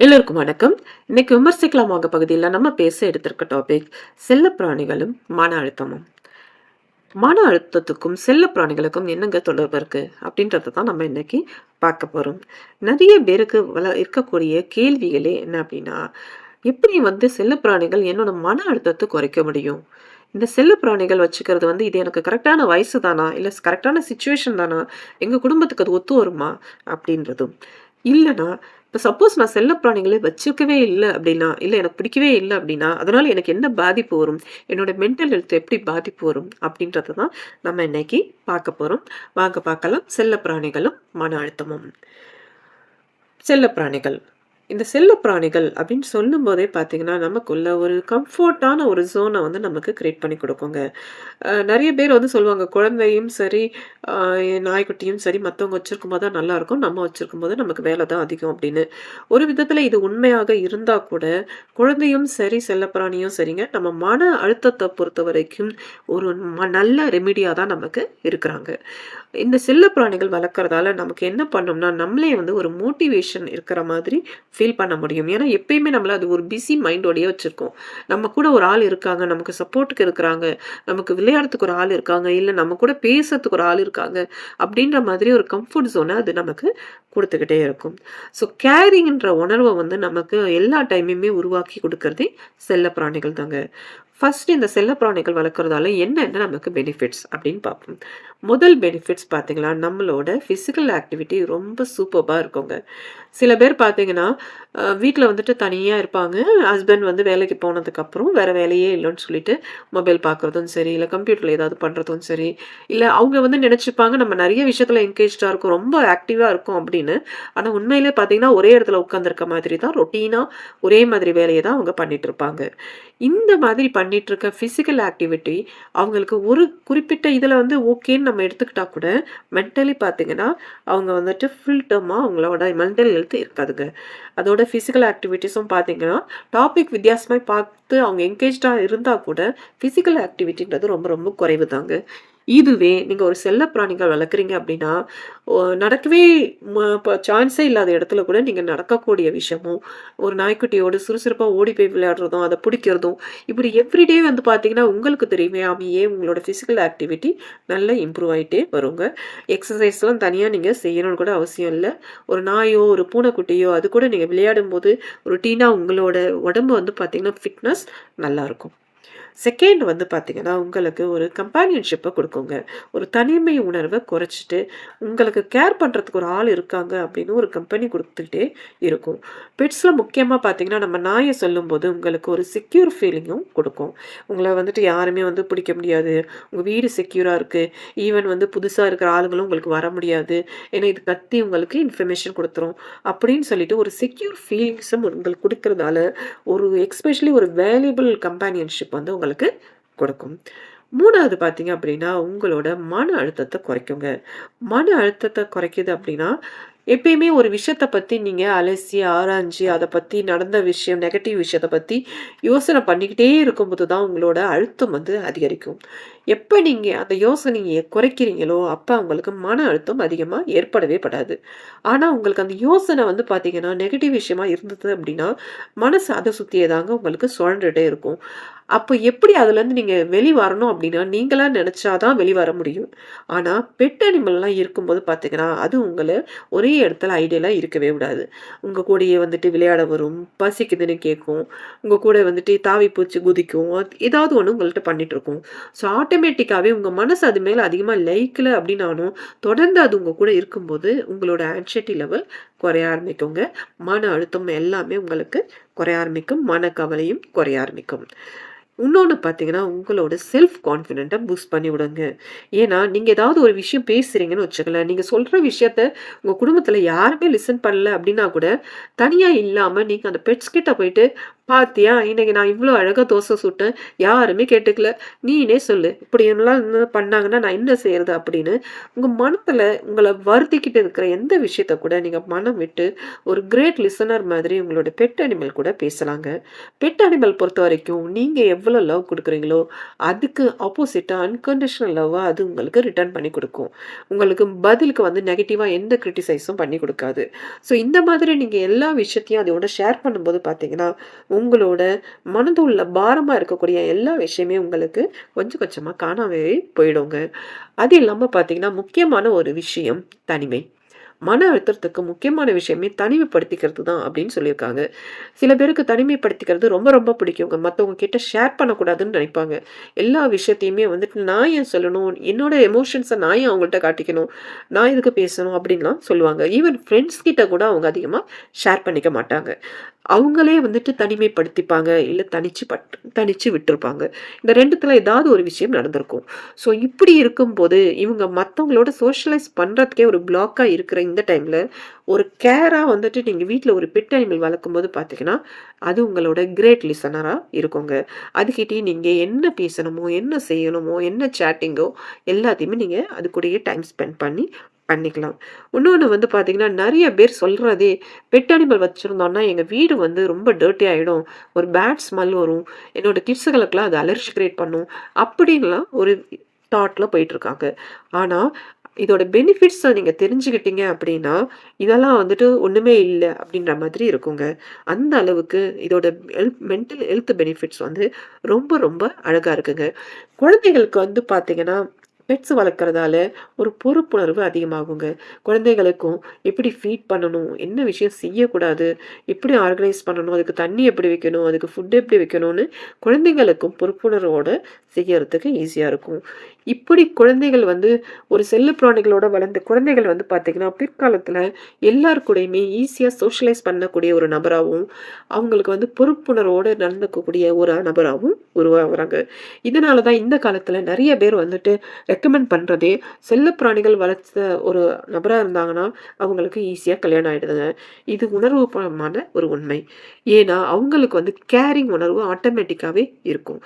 எல்லோருக்கும் வணக்கம். இன்னைக்கு விமர்சிக்கலாம் வாங்க பகுதியில் நம்ம பேச எடுத்திருக்க டாபிக் செல்லப்பிராணிகளும் மன அழுத்தமும். மன அழுத்தத்துக்கும் செல்லப்பிராணிகளுக்கும் என்னங்க தொடர்பு இருக்கு? அப்படின்றத தான் நம்ம இன்னைக்கு பார்க்க போறோம். நிறைய பேருக்கு வள இருக்கக்கூடிய கேள்விகளே என்ன அப்படின்னா எப்படி வந்து செல்லப்பிராணிகள் என்னோட மன அழுத்தத்தை குறைக்க முடியும்? இந்த செல்லப்பிராணிகள் வச்சுக்கிறது வந்து இது எனக்கு கரெக்டான வயசு தானா? இல்லை கரெக்டான சுச்சுவேஷன் தானா? எங்கள் குடும்பத்துக்கு அது ஒத்து வருமா? அப்படின்றதும். இல்லைனா இப்போ சப்போஸ் நான் செல்லப்பிராணிகளை வச்சுக்கவே இல்லை அப்படின்னா இல்லை எனக்கு பிடிக்கவே இல்லை அப்படின்னா அதனால் எனக்கு என்ன பாதிப்பு வரும்? என்னோட மென்டல் ஹெல்த் எப்படி பாதிப்பு வரும்? அப்படின்றத தான் நம்ம இன்னைக்கு பார்க்க போகிறோம் வாங்க பார்க்கலாம். செல்லப்பிராணிகளும் மன அழுத்தமும். செல்லப்பிராணிகள் இந்த செல்லப்பிராணிகள் அப்படின்னு சொல்லும்போதே பார்த்தீங்கன்னா நமக்குள்ள ஒரு கம்ஃபர்ட்டான ஒரு ஜோனை வந்து நமக்கு கிரியேட் பண்ணி கொடுக்குங்க. நிறைய பேர் வந்து சொல்லுவாங்க குழந்தையும் சரி நாய்க்குட்டியும் சரி மற்றவங்க வச்சிருக்கும் போது தான் நல்லாயிருக்கும் நம்ம வச்சிருக்கும் போது நமக்கு வேலை தான் அதிகம் அப்படின்னு. ஒரு விதத்தில் இது உண்மையாக இருந்தால் கூட குழந்தையும் சரி செல்லப்பிராணியும் சரிங்க நம்ம மன அழுத்தத்தை பொறுத்த வரைக்கும் ஒரு ம- நல்ல ரெமிடியாக தான் நமக்கு இருக்கிறாங்க. இந்த செல்லப்பிராணிகள் வளர்க்குறதால நமக்கு என்ன பண்ணோம்னா நம்மளே வந்து ஒரு மோட்டிவேஷன் இருக்கிற மாதிரி ஃபீல் பண்ண முடியும். ஏன்னா எப்பயுமே நம்மளை அது ஒரு பிஸி மைண்டோடயே வச்சுருக்கோம். நம்ம கூட ஒரு ஆள் இருக்காங்க நமக்கு சப்போர்ட்டுக்கு இருக்கிறாங்க நமக்கு விளையாடுறதுக்கு ஒரு ஆள் இருக்காங்க இல்லை நம்ம கூட பேசுறதுக்கு ஒரு ஆள் இருக்காங்க அப்படின்ற மாதிரி ஒரு கம்ஃபர்ட் ஜோனை அது நமக்கு கொடுத்துக்கிட்டே இருக்கும். ஸோ கேரிங்ன்ற உணர்வை வந்து நமக்கு எல்லா டைமுமே உருவாக்கி கொடுக்கறதே செல்லப்பிராணிகள் தாங்க. ஃபர்ஸ்ட் இந்த செல்ல பிராணிகள் வளர்க்குறதால என்னென்ன நமக்கு பெனிஃபிட்ஸ் அப்படின்னு பார்ப்போம். முதல் பெனிஃபிட்ஸ் பார்த்தீங்களா நம்மளோட ஃபிசிக்கல் ஆக்டிவிட்டி ரொம்ப சூப்பராக இருக்குங்க. சில பேர் பார்த்தீங்கன்னா வீட்டில் வந்துட்டு தனியாக இருப்பாங்க. ஹஸ்பண்ட் வந்து வேலைக்கு போனதுக்கப்புறம் வேறு வேலையே இல்லைன்னு சொல்லிட்டு மொபைல் பார்க்குறதும் சரி இல்லை கம்ப்யூட்டரில் ஏதாவது பண்ணுறதும் சரி இல்லை அவங்க வந்து நினச்சிப்பாங்க நம்ம நிறைய விஷயத்தில் என்கேஜாக இருக்கும் ரொம்ப ஆக்டிவாக இருக்கும் அப்படின்னு. ஆனால் உண்மையிலே பார்த்தீங்கன்னா ஒரே இடத்துல உட்காந்துருக்க மாதிரி தான் ரொட்டீனாக ஒரே மாதிரி வேலையை தான் அவங்க பண்ணிகிட்டு இருப்பாங்க. இந்த மாதிரி பண்ணிட்டு இருக்க ஃபிசிக்கல் ஆக்டிவிட்டி அவங்களுக்கு ஒரு குறிப்பிட்ட இதில் வந்து ஓகேன்னு நம்ம எடுத்துக்கிட்டால் கூட மென்டலி பார்த்தீங்கன்னா அவங்க வந்துட்டு ஃபுல் டேர்மாக அவங்களோட மென்டல் ஹெல்த் இருக்காதுங்க. அதோட ஃபிசிக்கல் ஆக்டிவிட்டீஸும் பார்த்தீங்கன்னா டாபிக் வித்தியாசமாக பார்த்து அவங்க என்கேஜாக இருந்தால் கூட ஃபிசிக்கல் ஆக்டிவிட்டின்றது ரொம்ப ரொம்ப குறைவு தாங்க இதுவே நீங்கள் ஒரு செல்ல பிராணிகள் வளர்க்குறீங்க அப்படின்னா நடக்கவே நடக்கவே சான்ஸே இல்லாத இடத்துல கூட நீங்கள் நடக்கக்கூடிய விஷயமும் ஒரு நாய்க்குட்டியோடு சுறுசுறுப்பாக ஓடி போய் விளையாடுறதும் அதை பிடிக்கிறதும் இப்படி எவ்ரிடே வந்து பார்த்தீங்கன்னா உங்களுக்கு தெரியுமே அமையே உங்களோட ஃபிசிக்கல் ஆக்டிவிட்டி நல்லா இம்ப்ரூவ் ஆகிட்டே வருங்க. எக்ஸசைஸ்லாம் தனியாக நீங்கள் செய்யணும்னு கூட அவசியம் இல்லை. ஒரு நாயோ ஒரு பூனைக்குட்டியோ அது கூட நீங்கள் விளையாடும் போது ரொட்டீனாக உங்களோட உடம்பு வந்து பார்த்தீங்கன்னா ஃபிட்னஸ் நல்லாயிருக்கும் செகண்ட் வந்து பார்த்தீங்கன்னா உங்களுக்கு ஒரு கம்பானியன்ஷிப்பை கொடுக்குங்க. ஒரு தனிமை உணர்வை குறைச்சிட்டு உங்களுக்கு கேர் பண்ணுறதுக்கு ஒரு ஆள் இருக்காங்க அப்படின்னு ஒரு கம்பெனி கொடுத்துக்கிட்டே இருக்கும். பெட்ஸில் முக்கியமாக பார்த்தீங்கன்னா நம்ம நாயை சொல்லும்போது உங்களுக்கு ஒரு செக்யூர் ஃபீலிங்கும் கொடுக்கும். உங்களை வந்துட்டு யாருமே வந்து பிடிக்க முடியாது. உங்கள் வீடு செக்யூராக இருக்குது ஈவன் வந்து புதுசாக இருக்கிற ஆளுங்களும் உங்களுக்கு வர முடியாது. ஏன்னா இது கத்தி உங்களுக்கு இன்ஃபர்மேஷன் கொடுத்துரும். அப்படின்னு சொல்லிட்டு ஒரு செக்யூர் ஃபீலிங்ஸும் உங்களுக்கு கொடுக்கறதால ஒரு எக்ஸ்பெஷலி ஒரு வேல்யூபிள் கம்பானியன்ஷிப் வந்து உங்களுக்கு கொடுக்கும். மூணாவது பார்த்தீங்க அப்படின்னா உங்களோட மன அழுத்தத்தை குறைக்குங்க. மன அழுத்தத்தை குறைக்குது அப்படின்னா எப்பயுமே ஒரு விஷயத்தை பற்றி நீங்கள் அலசி ஆராய்ஞ்சு அதை பற்றி நடந்த விஷயம் நெகட்டிவ் விஷயத்தை பற்றி யோசனை பண்ணிக்கிட்டே இருக்கும்போது தான் உங்களோட அழுத்தம் வந்து அதிகரிக்கும். எப்போ நீங்கள் அந்த யோசனையை குறைக்கிறீங்களோ அப்போ உங்களுக்கு மன அழுத்தம் அதிகமாக ஏற்படவே படாது. ஆனால் உங்களுக்கு அந்த யோசனை வந்து பார்த்தீங்கன்னா நெகட்டிவ் விஷயமா இருந்தது அப்படின்னா மனசு அதை சுற்றியே தாங்க உங்களுக்கு சுழண்டுட்டே இருக்கும். அப்போ எப்படி அதுலேருந்து நீங்கள் வெளி வரணும் அப்படின்னா நீங்களாக நினச்சாதான் வெளி வர முடியும். ஆனால் பெட் அனிமல்லாம் இருக்கும்போது பார்த்தீங்கன்னா அது உங்களை ஒரே இடத்துல ஐடியலாக இருக்கவே விடாது. உங்கள் கூடயே வந்துட்டு விளையாட வரும் பசிக்குதுன்னு கேட்கும் உங்கள் கூட வந்துட்டு தாவி பூச்சி குதிக்கும் ஏதாவது ஒன்று உங்கள்கிட்ட பண்ணிட்டு இருக்கும். ஸோ ஆட்டோமேட்டிக்காகவே உங்கள் மனசு அது மேலே அதிகமாக லைக்கல அப்படின்னாலும் தொடர்ந்து அது உங்கள் கூட இருக்கும்போது உங்களோட ஆன்சைட்டி லெவல் குறைய ஆரம்பிக்குங்க. மன அழுத்தம் எல்லாமே உங்களுக்கு குறைய ஆரம்பிக்கும். மனக்கவலையும் குறைய ஆரம்பிக்கும். இன்னொன்று பார்த்தீங்கன்னா உங்களோட செல்ஃப் கான்ஃபிடென்ட்டை பூஸ்ட் பண்ணி விடுங்க. ஏன்னா நீங்கள் ஏதாவது ஒரு விஷயம் பேசுகிறீங்கன்னு வச்சுக்கலாம் நீங்கள் சொல்கிற விஷயத்த உங்கள் குடும்பத்தில் யாருமே லிசன் பண்ணல அப்படின்னா கூட தனியாக இல்லாமல் நீங்கள் அந்த பெட்ஸ் கிட்ட போயிட்டு பாத்தியா! இன்னைக்கு நான் இவ்வளோ அழகாக தோசை சுட்டேன். யாருமே கேட்டுக்கல. நீனே சொல்லு. இப்படி எல்லாம் பண்ணாங்கன்னா நான் என்ன செய்யறது அப்படின்னு உங்கள் மனத்தில் உங்களை வருத்திக்கிட்டு இருக்கிற எந்த விஷயத்த கூட நீங்கள் மனம் விட்டு ஒரு கிரேட் லிசனர் மாதிரி உங்களோட பெட் அனிமல் கூட பேசலாங்க. பெட் அனிமல் பொறுத்த வரைக்கும் நீங்கள் எவ்வளோ லவ் கொடுக்குறீங்களோ அதுக்கு ஆப்போசிட்டாக அன்கண்டிஷனல் லவ்வாக அது உங்களுக்கு ரிட்டர்ன் பண்ணி கொடுக்கும் உங்களுக்கு பதிலுக்கு வந்து நெகட்டிவாக எந்த கிரிட்டிசைஸும் பண்ணி கொடுக்காது ஸோ இந்த மாதிரி நீங்கள் எல்லா விஷயத்தையும் அதோட ஷேர் பண்ணும்போது பார்த்தீங்கன்னா, உங்களோட மனது உள்ள பாரமாக இருக்கக்கூடிய எல்லா விஷயமே உங்களுக்கு கொஞ்சம் கொஞ்சமாக காணாமவே போயிடுங்க. அது இல்லாமல் பார்த்தீங்கன்னா, முக்கியமான ஒரு விஷயம் தனிமை. மன அழுத்தத்துக்கு முக்கியமான விஷயமே தனிமைப்படுத்திக்கிறது தான் அப்படின்னு சொல்லியிருக்காங்க. சில பேருக்கு தனிமைப்படுத்திக்கிறது ரொம்ப ரொம்ப பிடிக்குங்க. மற்றவங்க கிட்ட ஷேர் பண்ணக்கூடாதுன்னு நினைப்பாங்க. எல்லா விஷயத்தையுமே வந்துட்டு நான் ஏன் சொல்லணும்? என்னோட எமோஷன்ஸை நான் ஏன் அவங்கள்ட்ட காட்டிக்கணும்? நான் எதுக்கு பேசணும்? அப்படின்லாம் சொல்லுவாங்க. ஈவன் ஃப்ரெண்ட்ஸ் கிட்ட கூட அவங்க அதிகமாக ஷேர் பண்ணிக்க மாட்டாங்க. அவங்களே வந்துட்டு தனிமைப்படுத்திப்பாங்க. இல்லை தனிச்சு பட் தனிச்சு விட்டுருப்பாங்க. இந்த ரெண்டுத்தில் ஏதாவது ஒரு விஷயம் நடந்திருக்கும். ஸோ இப்படி இருக்கும்போது, இவங்க மற்றவங்களோட சோஷியலைஸ் பண்ணுறதுக்கே ஒரு பிளாக்காக இருக்கிற இந்த டைமில் ஒரு கேராக வந்துட்டு நீங்கள் வீட்டில் ஒரு பெட் அனிமல் வளர்க்கும்போது பார்த்தீங்கன்னா, அது உங்களோட கிரேட் லிசனராக இருக்குங்க. அதுக்கிட்டே நீங்கள் என்ன பேசணுமோ, என்ன செய்யணுமோ, என்ன சேட்டிங்கோ எல்லாத்தையுமே நீங்கள் அது கூடயே டைம் ஸ்பெண்ட் பண்ணி பண்ணிக்கலாம். இன்னொன்று வந்து பார்த்தீங்கன்னா, நிறைய பேர் சொல்கிறதே பெட் அனிமல் வச்சுருந்தோன்னா எங்கள் வீடு வந்து ரொம்ப டர்ட்டி ஆகிடும் ஒரு பேட் ஸ்மெல் வரும். என்னோட கிட்ஸுகளுக்கெல்லாம் அது அலர்ஜி கிரியேட் பண்ணும். அப்படின்லாம் ஒரு தாட்டில் போயிட்டுருக்காங்க. ஆனால் இதோட பெனிஃபிட்ஸை நீங்கள் தெரிஞ்சுக்கிட்டீங்க அப்படின்னா, இதெல்லாம் வந்துட்டு ஒன்றுமே இல்லை அப்படின்ற மாதிரி இருக்குங்க. அந்த அளவுக்கு இதோட ஹெல்த் மென்டல் ஹெல்த் பெனிஃபிட்ஸ் வந்து ரொம்ப ரொம்ப அழகாக இருக்குங்க. குழந்தைகளுக்கு வந்து பார்த்திங்கன்னா பெட்ஸ் வளர்க்குறதால ஒரு பொறுப்புணர்வு அதிகமாகுங்க. குழந்தைகளுக்கும் எப்படி ஃபீட் பண்ணணும்? என்ன விஷயம் செய்யக்கூடாது? எப்படி ஆர்கனைஸ் பண்ணணும்? அதுக்கு தண்ணி எப்படி வைக்கணும்? அதுக்கு ஃபுட் எப்படி வைக்கணும்னு குழந்தைகளுக்கும் பொறுப்புணர்வோடு செய்யறதுக்கு ஈஸியாக இருக்கும். இப்படி குழந்தைகள் வந்து ஒரு செல்லு பிராணிகளோட வளர்ந்த குழந்தைகள் வந்து பார்த்திங்கன்னா பிற்காலத்தில் எல்லார் கூடயுமே ஈஸியாக சோஷியலைஸ் பண்ணக்கூடிய ஒரு நபராகவும் அவங்களுக்கு வந்து பொறுப்புணர்வோடு நடந்துக்கக்கூடிய ஒரு நபராகவும் உருவாகிறாங்க இதனால தான் இந்த காலத்தில் நிறைய பேர் வந்துட்டு ரெக்கமெண்ட் பண்றதே, செல்லப்பிராணிகள் வளர்த்த ஒரு நபராக இருந்தாங்கன்னா, அவங்களுக்கு ஈஸியாக கல்யாணம் ஆகிடுதுங்க இது உணர்வுபூர்வமான ஒரு உண்மை. ஏன்னா, அவங்களுக்கு வந்து கேரிங் உணர்வு ஆட்டோமேட்டிக்காகவே இருக்கும்.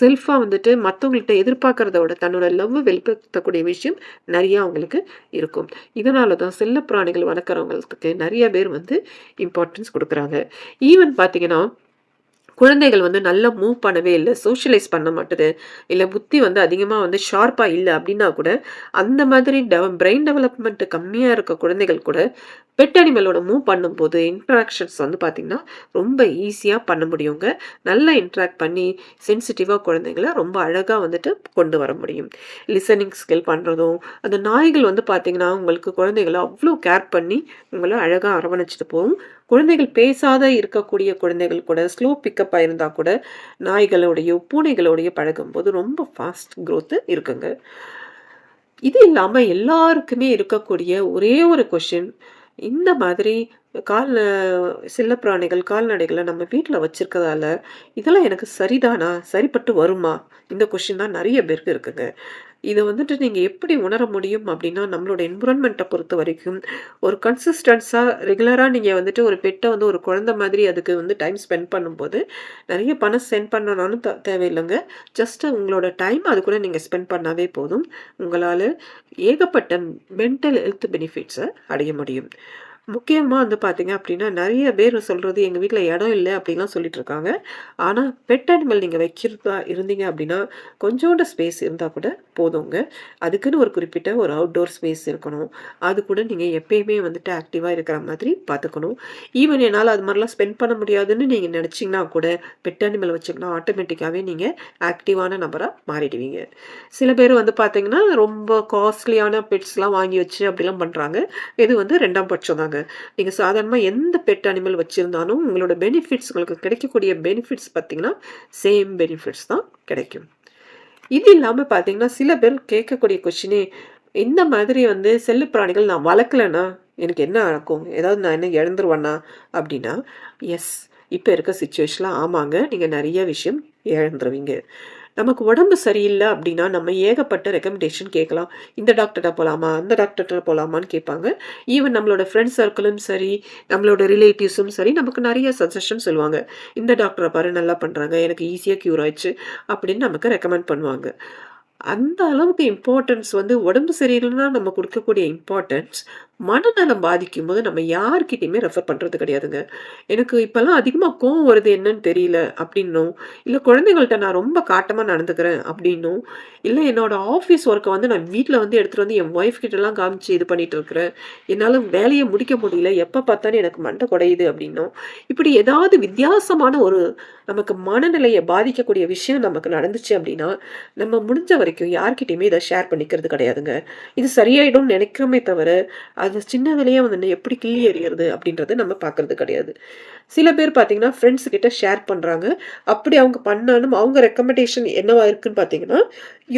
செல்ஃபாக வந்துட்டு மற்றவங்கள்ட்ட எதிர்பார்க்கறத விட தன்னோட லவ் வெளிப்படுத்தக்கூடிய விஷயம் நிறையா அவங்களுக்கு இருக்கும். இதனால தான் செல்லப்பிராணிகள் வளர்க்குறவங்களுக்கு நிறைய பேர் வந்து இம்பார்ட்டன்ஸ் கொடுக்குறாங்க ஈவன் பார்த்தீங்கன்னா, குழந்தைகள் வந்து நல்லா மூவ் பண்ணவே இல்லை சோஷியலைஸ் பண்ண மாட்டுது, இல்லை புத்தி வந்து அதிகமாக வந்து ஷார்ப்பாக இல்லை அப்படின்னா கூட, அந்த மாதிரி டெவ பிரெயின் டெவலப்மெண்ட்டு கம்மியாக இருக்க குழந்தைகள் கூட, பெட் அனிமலோட மூவ் பண்ணும்போது இன்ட்ராக்ஷன்ஸ் வந்து பார்த்திங்கன்னா ரொம்ப ஈஸியாக பண்ண முடியுங்க. நல்லா இன்ட்ராக்ட் பண்ணி சென்சிட்டிவாக குழந்தைங்கள ரொம்ப அழகாக வந்துட்டு கொண்டு வர முடியும். லிசனிங் ஸ்கில் பண்ணுறதும் அந்த நாய்கள் வந்து பார்த்திங்கன்னா உங்களுக்கு குழந்தைகளை அவ்வளோ கேர் பண்ணி உங்களை அழகாக அரவணைச்சிட்டு போகும். குழந்தைகள் பேசாத இருக்கக்கூடிய குழந்தைகள் கூட ஸ்லோ பிக்கப்பாக ஆயிருந்தா கூட, நாய்களோடையோ பூனைகளோடயோ பழகும்போது ரொம்ப ஃபாஸ்ட் குரோத் இருக்குங்க. இது இல்லாம எல்லாருக்குமே இருக்கக்கூடிய ஒரே ஒரு கொஸ்டின், இந்த மாதிரி கால் செல்லப்பிராணிகள், கால்நடைகளை நம்ம வீட்டில் வச்சுருக்கதால இதெல்லாம் எனக்கு சரிதானா? சரிப்பட்டு வருமா? இந்த கொஷின் தான் நிறைய பேருக்கு இருக்குங்க. இதை வந்துட்டு நீங்கள் எப்படி உணர முடியும் அப்படின்னா, நம்மளோட என்விரான்மெண்டை பொறுத்த வரைக்கும் ஒரு கன்சிஸ்டன்ஸாக ரெகுலராக நீங்கள் வந்துட்டு ஒரு பெட்டை வந்து ஒரு குழந்த மாதிரி அதுக்கு வந்து டைம் ஸ்பெண்ட் பண்ணும்போது, நிறைய பணம் சென்ட் பண்ணணும்னு த தேவையில்லைங்க ஜஸ்ட்டு உங்களோட டைம் அது கூட நீங்கள் ஸ்பெண்ட் பண்ணாவே போதும். உங்களால் ஏகப்பட்ட மென்டல் ஹெல்த் பெனிஃபிட்ஸை அடைய முடியும். முக்கியமாக வந்து பார்த்தீங்க அப்படின்னா, நிறைய பேர் சொல்கிறது எங்கள் வீட்டில் இடம் இல்லை அப்படின்லாம் சொல்லிட்டு இருக்காங்க. ஆனால் பெட் அனிமல் நீங்கள் வைக்கிறதா இருந்தீங்க அப்படின்னா, கொஞ்சோண்டு ஸ்பேஸ் இருந்தால் கூட போதுங்க. அதுக்குன்னு ஒரு குறிப்பிட்ட ஒரு அவுட்டோர் ஸ்பேஸ் இருக்கணும். அது கூட நீங்கள் எப்பயுமே வந்துட்டு ஆக்டிவாக இருக்கிற மாதிரி பார்த்துக்கணும். ஈவன் என்னால் அது மாதிரிலாம் ஸ்பெண்ட் பண்ண முடியாதுன்னு நீங்கள் நினச்சிங்கன்னா கூட, பெட் அனிமல் வச்சிங்கன்னா ஆட்டோமேட்டிக்காகவே நீங்கள் ஆக்டிவான நபராக மாறிடுவீங்க. சில பேர் வந்து பார்த்தீங்கன்னா, ரொம்ப காஸ்ட்லியான பெட்ஸ்லாம் வாங்கி வச்சு அப்படிலாம் பண்ணுறாங்க இது வந்து ரெண்டாம் பட்சம் தாங்க. நீங்க சாதாரணமா எந்த பெட் அனிமல் வச்சிருந்தாலும், உங்களோட பெனிஃபிட்ஸ் உங்களுக்கு கிடைக்கக்கூடிய பெனிஃபிட்ஸ் பார்த்தீங்கன்னா, சேம் பெனிஃபிட்ஸ் தான் கிடைக்கும். இது இல்லாம பார்த்தீங்கன்னா, சில பேர் கேட்கக்கூடிய கொஷினே இந்த மாதிரி வந்து செல்லப்பிராணிகள் நான் வளர்க்கலைன்னா எனக்கு என்ன நடக்கும்? ஏதாவது நான் என்ன இழந்துருவேன்னா அப்படின்னா, எஸ். இப்போ இருக்க சுச்சுவேஷனில் ஆமாங்க. நீங்கள் நிறைய விஷயம் இழந்துருவீங்க. நமக்கு உடம்பு சரியில்லை அப்படின்னா நம்ம ஏகப்பட்ட ரெக்கமெண்டேஷன் கேட்கலாம். இந்த டாக்டர்கிட்ட போகலாமா அந்த டாக்டர்கிட்ட போகலாமான்னு கேட்பாங்க. ஈவன் நம்மளோட ஃப்ரெண்ட்ஸ் சர்க்கிளும் சரி நம்மளோட ரிலேட்டிவ்ஸும் சரி நமக்கு நிறைய சஜஷன் சொல்லுவாங்க. இந்த டாக்டரை பாரு நல்லா பண்ணுறாங்க எனக்கு ஈஸியாக க்யூர் ஆயிடுச்சு அப்படின்னு நமக்கு ரெக்கமெண்ட் பண்ணுவாங்க. அந்த அளவுக்கு இம்பார்ட்டன்ஸ் வந்து உடம்பு சரியில்லைன்னா நம்ம கொடுக்கக்கூடிய இம்பார்ட்டன்ஸ் மனநலம் பாதிக்கும்போது நம்ம யார்கிட்டயுமே ரெஃபர் பண்ணுறது கிடையாதுங்க. எனக்கு இப்போல்லாம் அதிகமாக கோவம் வருது என்னன்னு தெரியல அப்படின்னும் இல்லை குழந்தைங்கள்ட்ட நான் ரொம்ப காட்டமாக நடந்துக்கிறேன் அப்படின்னும் இல்லை என்னோட ஆஃபீஸ் ஒர்க்கை வந்து நான் வீட்டில் வந்து எடுத்துகிட்டு வந்து என் ஒய்ஃப் கிட்டலாம் காமிச்சு இது பண்ணிட்டு இருக்கிறேன். என்னால் வேலையை முடிக்க முடியல. எப்போ பார்த்தாலும் எனக்கு மண்டை குடையுது அப்படின்னும். இப்படி ஏதாவது வித்தியாசமான ஒரு நமக்கு மனநிலையை பாதிக்கக்கூடிய விஷயம் நமக்கு நடந்துச்சு அப்படின்னா நம்ம முடிஞ்ச வரைக்கும் யார்கிட்டையுமே இதை ஷேர் பண்ணிக்கிறது கிடையாதுங்க. இது சரியாயிடும்னு நினைக்கிறோமே தவிர அது சின்ன வேலையை வந்து எப்படி கிள்ளி எறிகிறது அப்படின்றத நம்ம பார்க்கறது கிடையாது. சில பேர் பார்த்தீங்கன்னா ஃப்ரெண்ட்ஸ் கிட்ட ஷேர் பண்ணுறாங்க அப்படி அவங்க பண்ணாலும் அவங்க ரெக்கமெண்டேஷன் என்னவா இருக்குன்னு பார்த்தீங்கன்னா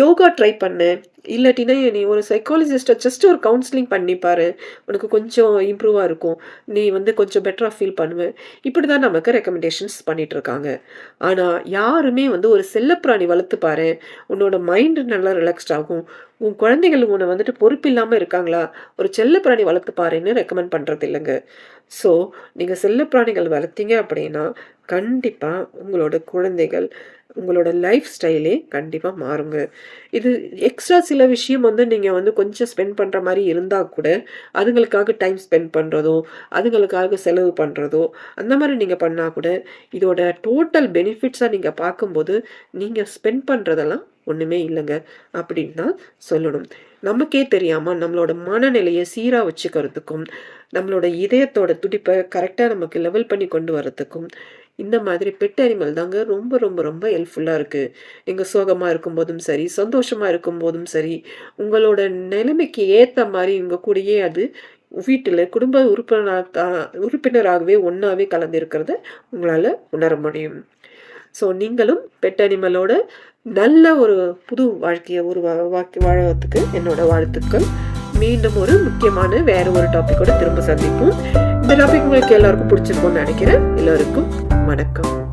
யோகா ட்ரை பண்ணு. இல்லாட்டினா நீ ஒரு சைக்காலஜிஸ்ட்டை ஜஸ்ட் ஒரு கவுன்சிலிங் பண்ணி பாரு. உனக்கு கொஞ்சம் இம்ப்ரூவாக இருக்கும். நீ வந்து கொஞ்சம் பெட்டராக ஃபீல் பண்ணுவேன் இப்படி தான் நமக்கு ரெக்கமெண்டேஷன்ஸ் பண்ணிகிட்ருக்காங்க ஆனால் யாருமே வந்து ஒரு செல்லப்பிராணி வளர்த்துப்பாரு உன்னோட மைண்டு நல்லா ரிலாக்ஸ்ட் ஆகும். உன் குழந்தைகள் உன்னை வந்துட்டு பொறுப்பு இல்லாமல் இருக்காங்களா? ஒரு செல்லப்பிராணி வளர்த்து பாருன்னு ரெக்கமெண்ட் பண்ணுறது இல்லைங்க. ஸோ நீங்கள் செல்லப்பிராணிகள் வளர்த்தீங்க அப்படின்னா கண்டிப்பாக உங்களோட குழந்தைகள் உங்களோட லைஃப் ஸ்டைலே கண்டிப்பாக மாறுங்க. இது எக்ஸ்ட்ரா சில விஷயம் வந்து நீங்கள் வந்து கொஞ்சம் ஸ்பெண்ட் பண்ணுற மாதிரி இருந்தால் கூட அதுங்களுக்காக டைம் ஸ்பெண்ட் பண்ணுறதோ அதுங்களுக்காக செலவு பண்ணுறதோ அந்த மாதிரி நீங்கள் பண்ணால் கூட இதோட டோட்டல் பெனிஃபிட்ஸாக நீங்கள் பார்க்கும்போது நீங்கள் ஸ்பெண்ட் பண்ணுறதெல்லாம் ஒன்றுமே இல்லைங்க அப்படின்னு தான் சொல்லணும். நமக்கே தெரியாமல் நம்மளோட மனநிலையை சீராக வச்சுக்கிறதுக்கும் நம்மளோட இதயத்தோட துடிப்பை கரெக்டாக நமக்கு லெவல் பண்ணி கொண்டு வரதுக்கும் இந்த மாதிரி பெட் அனிமல் தாங்க ரொம்ப ரொம்ப ரொம்ப ஹெல்ப்ஃபுல்லாக இருக்குது நீங்கள் சோகமாக இருக்கும்போதும் சரி சந்தோஷமாக இருக்கும்போதும் சரி உங்களோட நிலைமைக்கு ஏற்ற மாதிரி உங்கள் கூடயே அது வீட்டில் குடும்ப உறுப்பினராக உறுப்பினராகவே ஒன்றாவே கலந்து இருக்கிறத உங்களால் உணர முடியும். ஸோ நீங்களும் பெட் அனிமலோட நல்ல ஒரு புது வாழ்க்கையை உருவாக்கி வாழறதுக்கு என்னோட வாழ்த்துக்கள். மீண்டும் ஒரு முக்கியமான வேற ஒரு டாப்பிக்கோட திரும்ப சந்திப்போம். இந்த டாபிக் உங்களுக்கு எல்லாருக்கும் பிடிச்சிருக்கும்னு நினைக்கிறேன். எல்லாருக்கும் வணக்கம்.